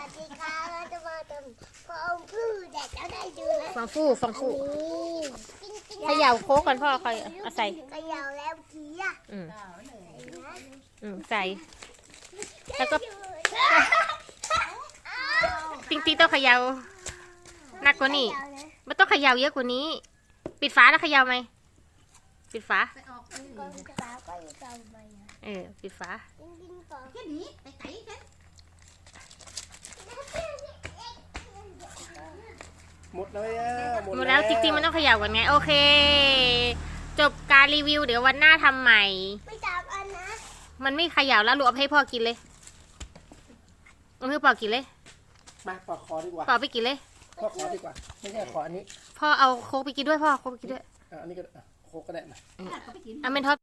สวัสดีค่ะเราจะมาทำฟองพืชแต่จะได้ดูนะฟองฟูฟองฟูนี่เขย่าโค้กก่อนพ่อค่อยเอาใส่เขย่าแล้วเกี้อะอืมอืมใส่ แล้วก็ติ๊งติ๊งต้องเขย่าหนักกว่านี้ไม่ต้องเขย่าเยอะกว่านี้ ปิดฝาแล้วเขย่าไหมปิดฝาก่อนจะมาก็จะเอาไปนะเออปิดฝาจริงๆก่อนแค่นี้ไปไกลแค่ หมดเลยอะหมดแล้วจริงๆมันต้องเขย่ากันไง โอเค จบการรีวิว เดี๋ยววันหน้าทำใหม่ ไม่จับอันนะมันไม่เขย่าแล้วลูกเอาให้พ่อกินเลยเอาให้พ่อกินเลยมาปอกคอดีกว่าพ่อเอาไปกินเลยพ่อขอดีกว่า ไม่ใช่ขออันนี้พ่อเอาโค้กไปกินด้วยพ่อโค้กไปกินด้วยอะอันนี้ก็อะโคกก็ได้มาเขาไปกินเอาเป็นท็อป